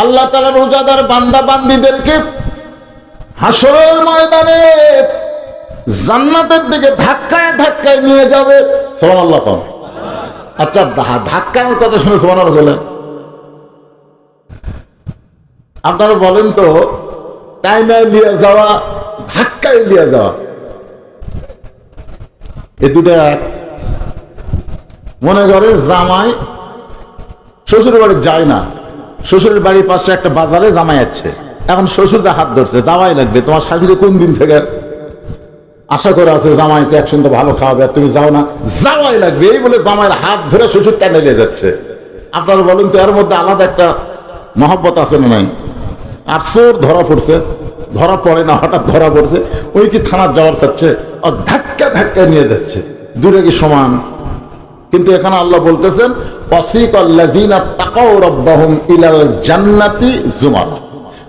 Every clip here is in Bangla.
আল্লাহ তালা রোজাদার বান্দা বান্দিদেরকে হাসরের ময়দানে জান্নাতের দিকে ধাক্কায় ধাক্কায় নিয়ে যাবে। আল্লাহ কম আচ্ছা ধা- কথা শুনে সোমান আল্লাহ আপনারা বলেন তো, টাইমে নিয়ে যাওয়া, ধাক্কায় নিয়ে যাওয়া। এ দুটো মনে করে জামাই শ্বশুর বাড়ি যায় না। শ্বশুরের বাড়ির পাশে একটা বাজারে জামাই আছে। এখন শ্বশুর যা হাত ধরছে জামাই লাগবে। তোমার শাশুড়ি কোন দিন থেকে আশা করে আছে জামাইকে একসঙ্গে ভালো খাওয়াবে তুমি যাও না? জামাই লাগবে। এই বলে জামাইয়ের হাত ধরে শ্বশুর টেনে নিয়ে যাচ্ছে? আপনারা বলেন তো, এর মধ্যে আলাদা একটা মহব্বত আছে না নাই? আর চোর ধরা পড়ছে। ধরা পড়ে না, হঠাৎ ধরা পড়ছে। ওই কি থানার যাওয়ার চাচ্ছে? আর ধাক্কা ধাক্কা নিয়ে যাচ্ছে। দূরে কি সমান? কিন্তু এখানে আল্লাহ বলতেছেন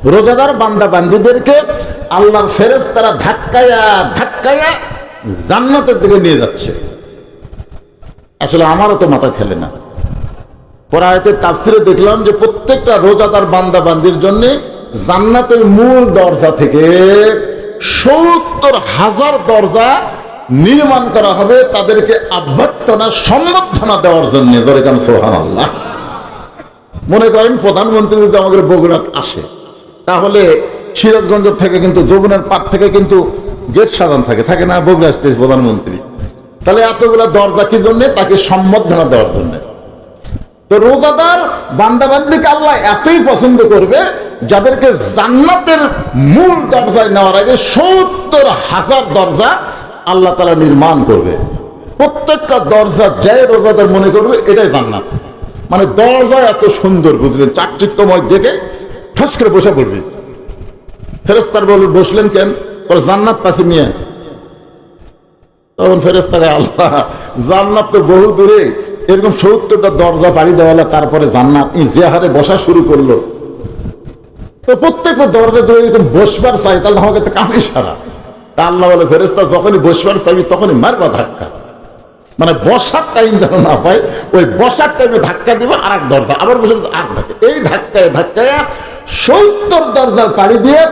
রোজাদার বান্দা বান্দীদেরকে আল্লাহর ফেরেশতারা ধাক্কায়া ধাক্কায়া জান্নাতের দিকে নিয়ে যাচ্ছে। আসলে আমারও তো মাথা খেলে না। পরায়তের তাফসিরে দেখলাম যে প্রত্যেকটা রোজাদার বান্দা বান্দির জন্য জান্নাতের মূল দরজা থেকে সত্তর হাজার দরজা নির্মাণ করা হবে তাদেরকে আভ্যর্থনা, সম্বর্ধনা দেওয়ার জন্য। দরকার সোহান আল্লাহ মনে করেন প্রধানমন্ত্রী যদি আমাদের বগুড়াত আসে, তাহলে সিরাজগঞ্জ থেকে কিন্তু, যমুনার পাট থেকে কিন্তু গেট সাজান থাকে। থাকে না বগুড়া আসতে প্রধানমন্ত্রী? তাহলে এতগুলো দরজা কি জন্য? তাকে সম্বর্ধনা দেওয়ার জন্য। তো রোজাদার বান্দাবান্দিকে আল্লাহ এতই পছন্দ করবে, যাদেরকে জান্নাতের মূল দরজায় নেওয়ার আগে সত্তর হাজার দরজা আল্লাহ তালা নির্মাণ করবে। প্রত্যেকটা দরজা যে রোজাদার মনে করবে, এটাই জান্নাত। মানে দরজা এত সুন্দর, বুঝলেন? চাকচিক্যময় দেখে ঠাস করে বসে পড়বে। ফেরেস্তার বল, বসলেন কেন? বলে, জান্নাত পাশে নিয়ে তখন ফেরেস্তাকে আল্লাহ, জান্নাত তো বহু দূরে। এরকম সত্তরটা দরজা পাড়ি দেওয়ালে তারপরে জান্নাত যে হারে বসা শুরু করল। তো প্রত্যেকটা দরজা ধরে এরকম বসবার চাই, তাহলে আমাকে তো কানে সারা তা আল্লাহ বলে ফেরেস্তা যখনই বসবার চাইবি তখনই মারবা ধাক্কা মানে বসার টাইম যেন না পায় ওই বসার টাইমে ধাক্কা দিবে আর এক দরজা আবার বসে আর ধাক্কা এই ধাক্কায় ধাক্কায় সত্তর দরজার পাড়ি দিয়ে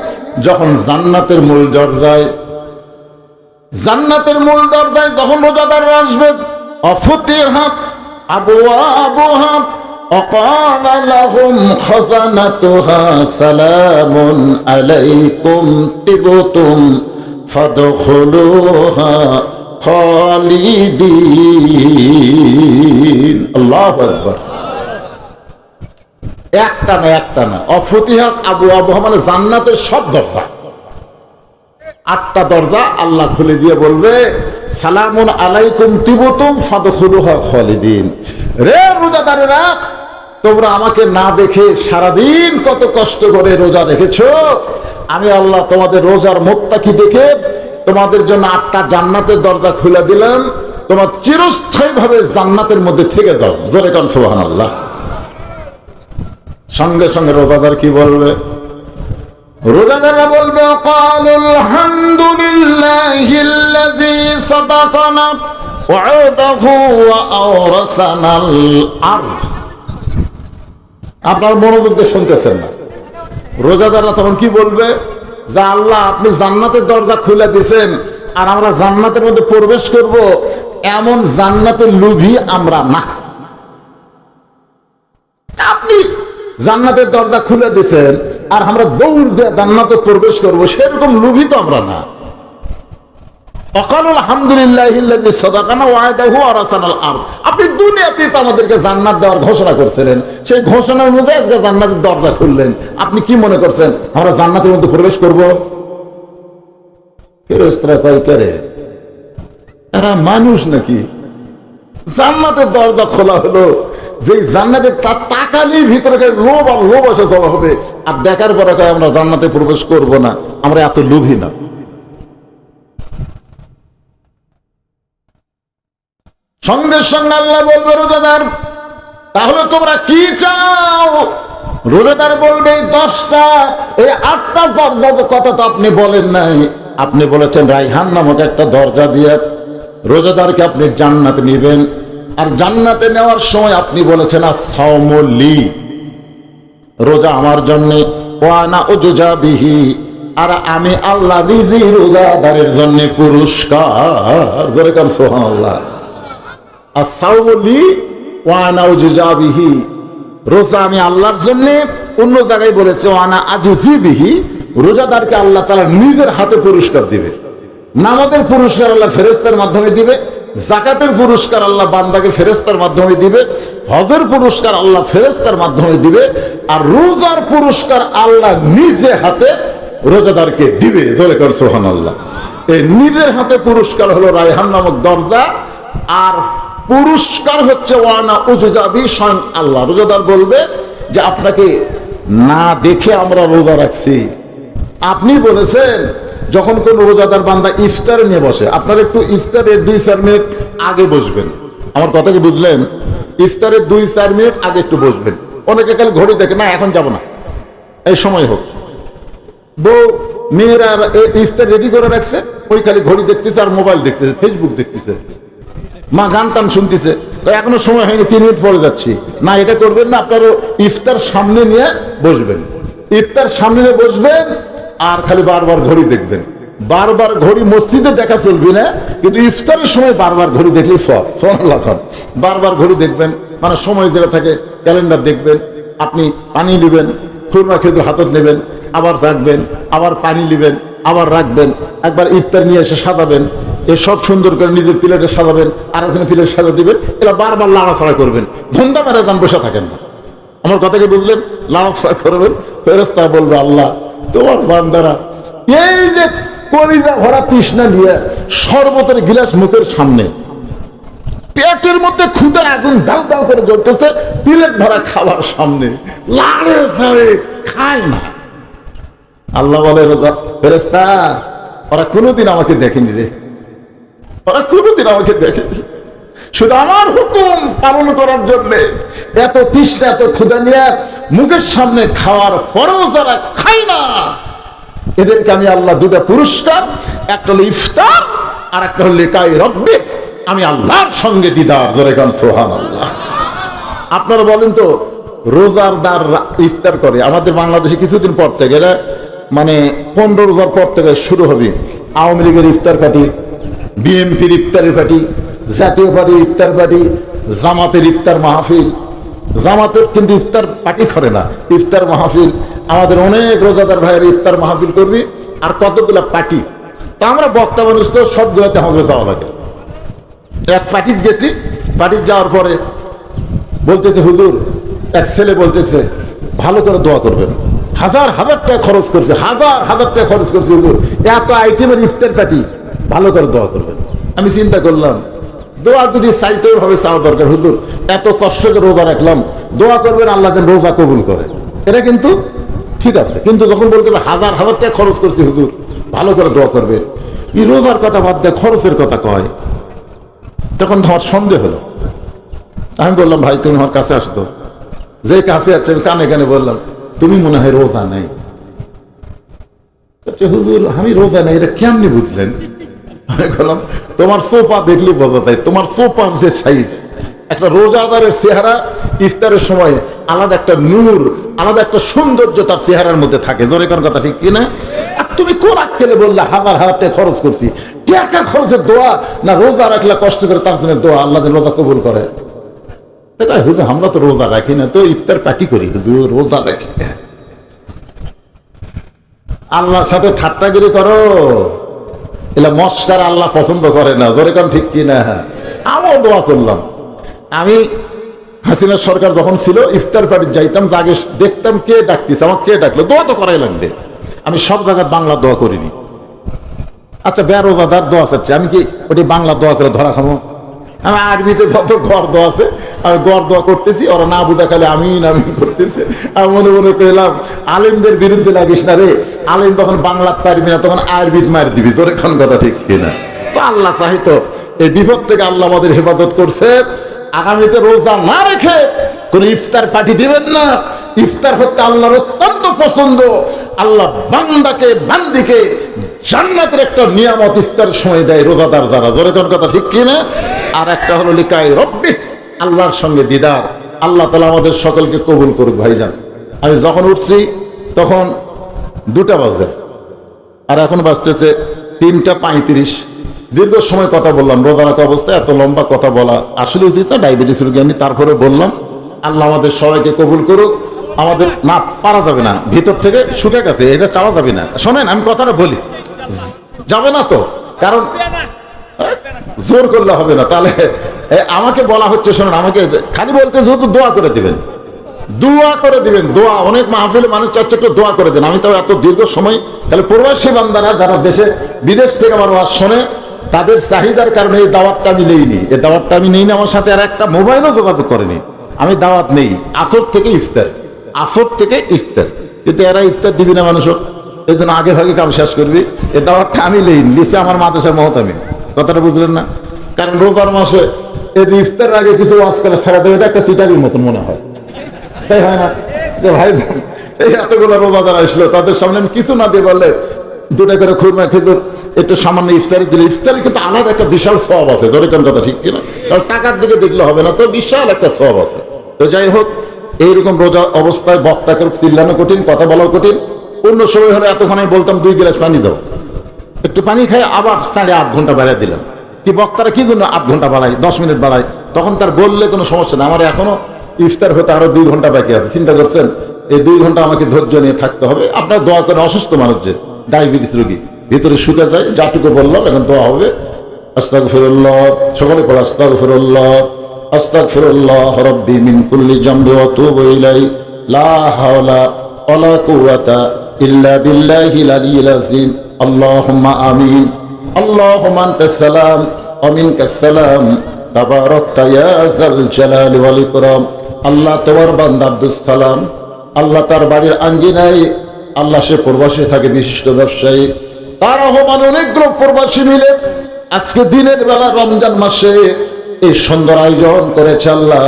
যখন জান্নাতের মূল দরজায় জান্নাতের মূল দরজায় যখন রোজাদার আসবে অফতিহাত আবওয়াবুহা وقال لهم خزنتها سلام عليكم طبتم فادخلوها خالدين الله أكبر একটা না একটা না অফতিহাত আবু আবহা মানে জান্নাতের সব দরজা আটটা দরজা আল্লাহ খুলে দিয়ে বলবে সালামুন আলাইকুম তিবতুম ফাদখুলুহা খালিদিন রে রোজাদারেরা তোমরা আমাকে না দেখে সারাদিন কত কষ্ট করে রোজা রেখেছো আমি আল্লাহ তোমাদের রোজার মোত্তাকি দেখে তোমাদের জন্য আটটা জান্নাতের দরজা খুলে দিলাম। তোমার চিরস্থায়ী ভাবে জান্নাতের মধ্যে থেকে যাও। জোরে কান সোহান আল্লাহ সঙ্গে সঙ্গে রোজাদার কি বলবে? বলবে আপনার মনোযোগ শুনতেছেন না। রোজাদাররা তখন কি বলবে? যে আল্লাহ, আপনি জান্নাতের দরজা খুলে দিছেন, আর আমরা জান্নাতের মধ্যে প্রবেশ করব, এমন জান্নাতের লোভী আমরা না। আপনি জান্নাতের দরজা খুলে দিছেন, আর আমরা দৌড় জান্নাতে প্রবেশ করব, সেরকম লোভী তো আমরা না। আপনি কি মনে করছেন, আমরা জান্নাতের মধ্যে প্রবেশ করব? এরা মানুষ নাকি? জান্নাতের দরজা খোলা হলো। যে জান্নাতের তার তাকালি ভিতরে লোভ আর লোভ আসে হবে। আর দেখার পরে আমরা জান্নাতে প্রবেশ করব না। আমরা এত লোভী না। সঙ্গে সঙ্গে আল্লাহ বলবে, রোজাদার, তাহলে তোমরা কি চাও? রোজাদার বলবে দশটা, এই আটটা দরজা কথা তো আপনি বলেন নাই। আপনি বলেছেন রাইহান নামক একটা দরজা দিয়ে রোজাদারকে আপনি জান্নাতে নেবেন। আর জান্নাতে নেওয়ার সময় আপনি বলেছেন আর সাওমলি রোজা আমার জন্য ওয়ানা ওজা বিহি, আর আমি আল্লাহ রোজাদারের জন্য পুরস্কার। সোহান আল্লাহ আর সাউলি ওয়ানা ওজা রোজা আমি আল্লাহর জন্য অন্য জায়গায় বলেছে ওয়ানা আজি বিহি রোজাদারকে আল্লাহ তারা নিজের হাতে পুরস্কার দিবে। নামাজের পুরস্কার আল্লাহ ফেরেস্তার মাধ্যমে দিবে জাকাতের পুরস্কার আল্লাহ বান্দাকে ফেরেস্তার মাধ্যমে দিবে, হজের পুরস্কার আল্লাহ ফেরেস্তার মাধ্যমে দিবে, আর রোজার পুরস্কার আল্লাহ নিজে হাতে রোজাদারকে দিবে। জোরে সোহান আল্লাহ এই নিজের হাতে পুরস্কার হলো রায়হান নামক দরজা, আর পুরস্কার হচ্ছে ওয়ানা উজুজাবি স্বয়ং আল্লাহ রোজাদার বলবে যে আপনাকে না দেখে আমরা রোজা রাখছি। আপনি বলেছেন, যখন কোন রোজাদার বান্দা ইফতার নিয়ে বসে, আপনার একটু ইফতারের দুই, চার মিনিট আগে বসবেন। আমার কথা কি বুঝলেন? ইফতারের দুই, চার মিনিট আগে একটু বসবেন। অনেকে খালি ঘড়ি দেখে, না, এখন যাব না। এই সময় হোক। বউ, মেয়েরা ইফতার রেডি করে রাখছে, ওই খালি ঘড়ি দেখতেছে আর মোবাইল দেখতেছে ফেসবুক দেখতেছে। মা গান টান শুনতেছে। এখনও সময় হয়নি, তিন মিনিট পরে যাচ্ছি। না, এটা করবেন না আপনারও ইফতার সামনে নিয়ে বসবেন। ইফতার সামনে নিয়ে বসবেন, আর খালি বারবার ঘড়ি দেখবেন। বারবার ঘড়ি মসজিদে দেখা চলবে না, কিন্তু ইফতারের সময় বারবার ঘড়ি দেখলে সব বারবার ঘড়ি দেখবেন মানে সময় যেটা থাকে, ক্যালেন্ডার দেখবেন, আপনি পানি নেবেন, খুরমা খেজুর হাতত নেবেন, আবার রাখবেন, আবার পানি নেবেন, আবার রাখবেন, একবার ইফতার নিয়ে এসে সাজাবেন এ সব সুন্দর করে নিজের প্লেটে সাজাবেন আর একজনের প্লেট সাজা দিবেন, এরা বারবার লাড়াছাড়া করবেন। ধন্দা মেরে যান বসে থাকেন না। আমার কথা কি বুঝলেন? লাড়াছাড়া করবেন? ফেরস্তা বলবে, আল্লাহ, তোমার বান্দারা, এই যে কলিজা ভরা তৃষ্ণা নিয়ে শরবতের গিলাস মুখের সামনে, পেটের মধ্যে ক্ষুদার আগুন দাও দাও করে জ্বলতেছে, প্লেট ভরা খাবার সামনে, লাড়ে ছাড়ে খায় না। আল্লাহ বলে ফেরেস্তা ওরা কোনোদিন আমাকে দেখেনি রে। ওরা কোনোদিন আমাকে দেখেনি শুধু আমার হুকুম পালন করার জন্য এত তৃষ্ণা, এত ক্ষুদা নিয়ে মুখের সামনে খাওয়ার পরেও যারা খায় না, এদেরকে আমি আল্লাহ দুটা পুরস্কার, একটা হলো ইফতার আর একটা হলো লেকাই রব্বে। আমি আল্লাহর সঙ্গে দিদার, জোরে গান সোহান আল্লাহ আপনারা বলেন তো, রোজার দ্বার ইফতার করে, আমাদের বাংলাদেশে কিছুদিন পর থেকে মানে পনেরো রোজার পর থেকে শুরু হবে। আওয়ামী লীগের ইফতার পার্টি বিএনপির ইফতারের পার্টি, জাতীয় পার্টি ইফতার পার্টি, জামাতের ইফতার মাহফিল। জামাতের কিন্তু ইফতার পার্টি করে না। ইফতার মাহফিল, আমাদের অনেক রোজাদার ভাইয়ের ইফতার মাহফিল করবি, আর কতগুলা পার্টি। তা আমরা বক্তা মানুষ তো সবগুলোতে আমাদের যাওয়া লাগে। এক পার্টির গেছি পার্টির যাওয়ার পরে বলতেছে, হুজুর, এক ছেলে বলতেছে, ভালো করে দোয়া করবেন। হাজার হাজার টাকা খরচ করছে, হাজার হাজার টাকা খরচ করছে, হুজুর। এত আইটেমের ইফতার পার্টি। ভালো করে দোয়া করবেন। আমি চিন্তা করলাম, দোয়া যদি চাইতেও ভাবে চাওয়া দরকার। হুজুর, এত কষ্ট করে রোজা রাখলাম, দোয়া করবেন, আল্লাহ যেন রোজা কবুল করে। এটা কিন্তু ঠিক আছে, কিন্তু যখন বলতে হাজার হাজার টাকা খরচ করছি, হুজুর, ভালো করে দোয়া করবেন। এই রোজার কথা বাদ দেয় খরচের কথা কয়। তখন আমার সন্দেহ হলো। আমি বললাম, ভাই, তুমি আমার কাছে আসতো যে কাছে আমি কানে কানে বললাম, তুমি মনে হয় রোজা নেই। হুজুর, আমি রোজা নেই, এটা কেমনি বুঝলেন? তোমার সোপা দেখলে বোঝা যায়, তোমার সোপার যে সাইজ একটা রোজাদারের চেহারা ইফতারের সময় আলাদা একটা নূর, আলাদা একটা সৌন্দর্য তার চেহারার মধ্যে থাকে। জোরে কোন কথা ঠিক কিনা? আর তুমি কোন আক্কেলে বললে, হাজার টাকা খরচ করছি। টাকা খরচের দোয়া না রোজা রাখলে কষ্ট করে তার জন্য দোয়া, আল্লাহ রোজা কবুল করে। হুজুর, আমরা তো রোজা রাখি না, তো ইফতার পার্টি করি? হুজুর, রোজা রাখি। আল্লাহর সাথে ঠাট্টাগিরি করো। এলা মস্কার আল্লাহ পছন্দ করে না। ধরে কারণ ঠিক কি না হ্যাঁ আমিও দোয়া করলাম। আমি হাসিনা সরকার যখন ছিল, ইফতার পার্টি যাইতাম আগে দেখতাম কে ডাকতিছে আমার কে ডাকলো? দোয়া তো করাই লাগবে। আমি সব জায়গায় বাংলা দোয়া করিনি। আচ্ছা বেরোজাদার দোয়া চাচ্ছে। আমি কি ওটি বাংলা দোয়া করে ধরা খামো আমি আরবিতে যত ঘর দোয়া আছে, আমি গড় দোয়া করতেছি, ওরা না বুঝা খালি আমিন আমিন করতেছে। আমি মনে মনে পেলাম আলিমদের বিরুদ্ধে লাগিস না রে। আলিম তখন বাংলা পারবি না, তখন আরবিদ মার দিবি। তোর এখন কথা ঠিক কিনা? তো আল্লাহ চাহিত, এই বিপদ থেকে আল্লাহ আমাদের হেফাজত করছে। আগামীতে রোজা না রেখে কোন ইফতার পার্টি দিবেন না। ইফতার হচ্ছে আল্লাহর অত্যন্ত পছন্দ। আল্লাহ বান্দাকে, বান্দিকে জান্নাতের একটা নিয়ামত ইফতার সময় দেয় রোজাদার যারা। জোরে কোন কথা ঠিক কিনা? আর একটা হলো লিকায় রব্বি, আল্লাহর সঙ্গে দিদার। আল্লাহ তালা আমাদের সকলকে কবুল করুক ভাইজান। আমি যখন উঠছি, তখন দুটা বাজে। আর এখন বাজতেছে তিনটা পঁয়ত্রিশ। দীর্ঘ সময় কথা বললাম, রোজা রাখা অবস্থায় এত লম্বা কথা বলা আসলে উচিত না ডায়াবেটিস রোগী আমি তারপরে বললাম, আল্লাহ আমাদের সবাইকে কবুল করুক, আমাদের না, পারা যাবে না, ভিতর থেকে শুকে গেছে, এটা চাওয়া যাবে না। শোনেন, আমি কথাটা বলি, যাবে না তো, কারণ জোর করলে হবে না, তাহলে আমাকে বলা হচ্ছে, শোনেন, আমাকে খালি বলতে যেহেতু দোয়া করে দিবেন। দোয়া করে দিবেন, দোয়া। অনেক মাহফিলে মানুষ চাচ্ছে একটু দোয়া করে দেন। আমি তো এত দীর্ঘ সময় তাহলে প্রবাসী বান্দারা যারা দেশে, বিদেশ থেকে আমার ওয়াজ শোনে, তাদের চাহিদার কারণে এই দাওয়াতটা আমি নেইনি। এই দাওয়াতটা আমি নেইনি, আমার সাথে আর একটা মোবাইলও যোগাযোগ করেনি। আমি দাওয়াত নেই। আসর থেকে ইফতার। আসর থেকে ইফতার। কিন্তু এরা ইফতার দিবি না মানুষও। এই জন্য আগে ভাগে কাম শেষ করবি। এই দাওয়াতটা আমি নেই লিখে আমার মাদ্রাসার মহতামি কথাটা বুঝলেন না? কারণ রোজার মাসে এই যে ইফতার আগে কিছু ওয়াজ করে ছাড়া দেবে এটা একটা সিটারির মতন মনে হয়। তাই হয় না? যে ভাই, এই এতগুলো রোজা রোজাদার আসলো, তাদের সামনে কিছু না দিয়ে বললে দুটা করে খুরমা, খেজুর, একটু সামান্য ইফতারি দিলে ইফতারি কিন্তু আলাদা একটা বিশাল সব আছে। যেরকম কথা, ঠিক কিনা? কারণ টাকার দিকে দেখলে হবে না, তো বিশাল একটা সব আছে। তো যাই হোক, এইরকম রোজা অবস্থায় বক্তা করে চিল্লানো কঠিন, কথা বলাও কঠিন। অন্য সময় হলে এতক্ষণ বলতাম, দুই গ্লাস পানি দাও। একটু পানি খাই, আবার সাড়ে আট ঘণ্টা বাড়াই দিলাম। কি বক্তারা কি জন্য আট ঘণ্টা বাড়াই দশ মিনিট বাড়াই তখন তার বললে কোনো সমস্যা না আমার এখনও ইফতার হতে আরও দুই ঘণ্টা বাকি আছে। চিন্তা করছেন, এই দুই ঘণ্টা আমাকে ধৈর্য নিয়ে থাকতে হবে। আপনার দোয়া করে অসুস্থ মানুষ যে, ডায়াবেটিস রোগী। ভিতরে শুকে যায় যাটুকু বললাম, এখন দোয়া হবে। আস্তাক ফিরুল্লাহ সকলে পড়ে আস্তাক ফিরুল্লাহ আস্তাক ফিরুল্লাহ রব্বি মিন কুল্লি জামবি ওয়া তুবু লা হাওলা ওয়ালা কুওয়াতা ইল্লা বিল্লাহিল আলিয়্যিল আযীম। আল্লাহুম্মা আমিন। আল্লাহুম্মা আনতাস সালাম, ওয়া মিনকাস সালাম। তাবারাকতা ইয়া যাল জালালি ওয়াল ইকরাম। আল্লাহ তোমার বান্দা আব্দুস সালাম। আল্লাহ তার বাড়ির আঙ্গিনায় আল্লাহ সে প্রবাসী থাকে, বিশিষ্ট ব্যবসায়ী। তার আহ্বান অনেকগুলো প্রবাসী মিলে আজকে দিনের বেলা রমজান মাসে এই সুন্দর আয়োজন করেছে আল্লাহ।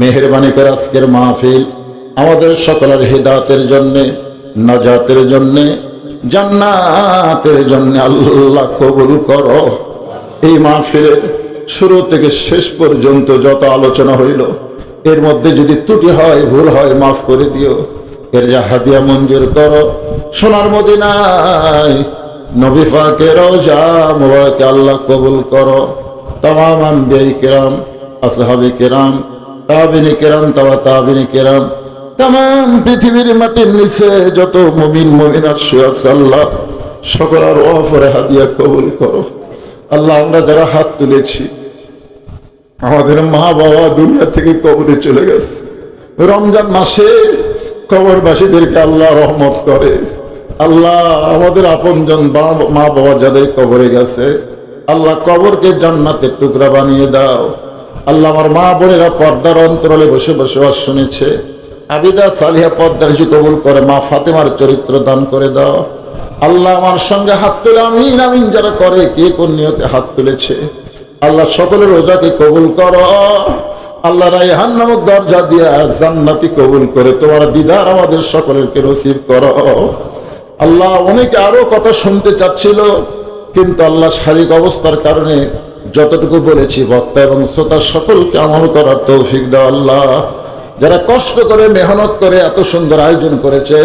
মেহরবানি করে আজকের মাহফিল আমাদের সকলের হৃদায়তের জন্য, নাজাতের জন্য, জান্নাতের জন্য আল্লাহ কবুল করো। এই মাহফিলের শুরু থেকে শেষ পর্যন্ত যত আলোচনা হইল এর মধ্যে যদি ত্রুটি হয়, ভুল হয়, মাফ করে দিও। এর যা হাদিয়া মঞ্জুর করো। সোনার মদিনায় নবী ফাকের যা আল্লাহ কবুল করো। তাম আম্বিয়াই কেরাম, আসহাবি কেরাম, তাবিনী কেরাম তাবা তাবিনী কেরাম। তাম পৃথিবীর মাটির নিচে যত মমিন মমিনার শুয়াস আল্লাহ, সকলার অফরে হাদিয়া কবুল করো। আল্লাহ আমরা যারা হাত তুলেছি আমাদের মা বাবা দুনিয়া থেকে কবরে চলে গেছে। রমজান মাসে কবরবাসীদেরকে আল্লাহ রহমত করে। আল্লাহ আমাদের আপনজন বা- মা বাবা যাদের কবরে গেছে, আল্লাহ কবরকে জান্নাতের টুকরা বানিয়ে দাও। আল্লাহ আমার মা বোনেরা পর্দার অন্তরালে বসে বসে শুনেছে। আবিদা সালিহা পর্দার কিছু কবুল করে মা ফাতেমার চরিত্র দান করে দাও। আল্লাহ আমার সঙ্গে হাত তুলে আমিন আমিন যারা করে, কে কোন নিয়তে হাত তুলেছে? আল্লাহ সকলের রোজাকে কবুল করো। আল্লাহ রায়হান নামক দরজা দিয়া জান্নাতি কবুল করে তোমার দিদার আমাদের সকলেরকে নসিব করো। আল্লাহ অনেকে আরও কথা শুনতে চাচ্ছিল, কিন্তু আল্লাহ শারীরিক অবস্থার কারণে যতটুকু বলেছি, বক্তা এবং শ্রোতা সকলকে আমল করার তৌফিক দাও আল্লাহ। যারা কষ্ট করে, মেহনত করে এত সুন্দর আয়োজন করেছে,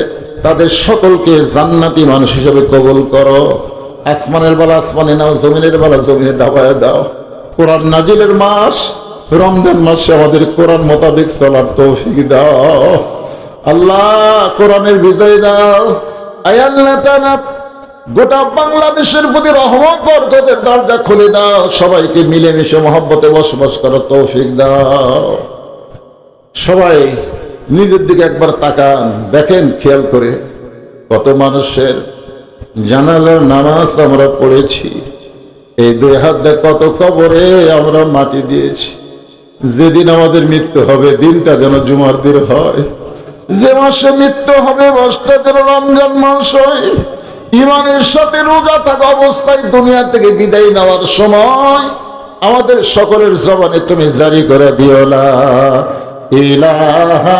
তাদের সকলকে জান্নাতি মানুষ হিসেবে কবুল করো। আসমানের বেলা আসমানে নাও, জমিনের বেলা জমিনে ডাবায় দাও। কোরআন নাজিলের মাস, রমজান মাসে আমাদের কোরআন মোতাবেক চলার তৌফিক দাও। আল্লাহ, কোরআনের বিজয় দাও। আয় গোটা বাংলাদেশের প্রতি রহমত, বরকতের দরজা খুলে দাও। সবাইকে মিলেমিশে, মহব্বতে বসবাস করার তৌফিক দাও। সবাই নিজের দিকে একবার তাকান। দেখেন, খেয়াল করে কত মানুষের জানালার নামাজ আমরা পড়েছি। এই দুই হাত দিয়ে কত কবরে আমরা মাটি দিয়েছি। যেদিন আমাদের মৃত্যু হবে, দিনটা যেন জুমার দিন হয়। যে মাসে মৃত্যু হবে মাসটা যেন রমজান মাস হয়। ইমানের সাথে রোজা থাকা অবস্থায় দুনিয়া থেকে বিদায় নেওয়ার সময় আমাদের সকলের জবানে তুমি জারি করে দিও না ইলাহা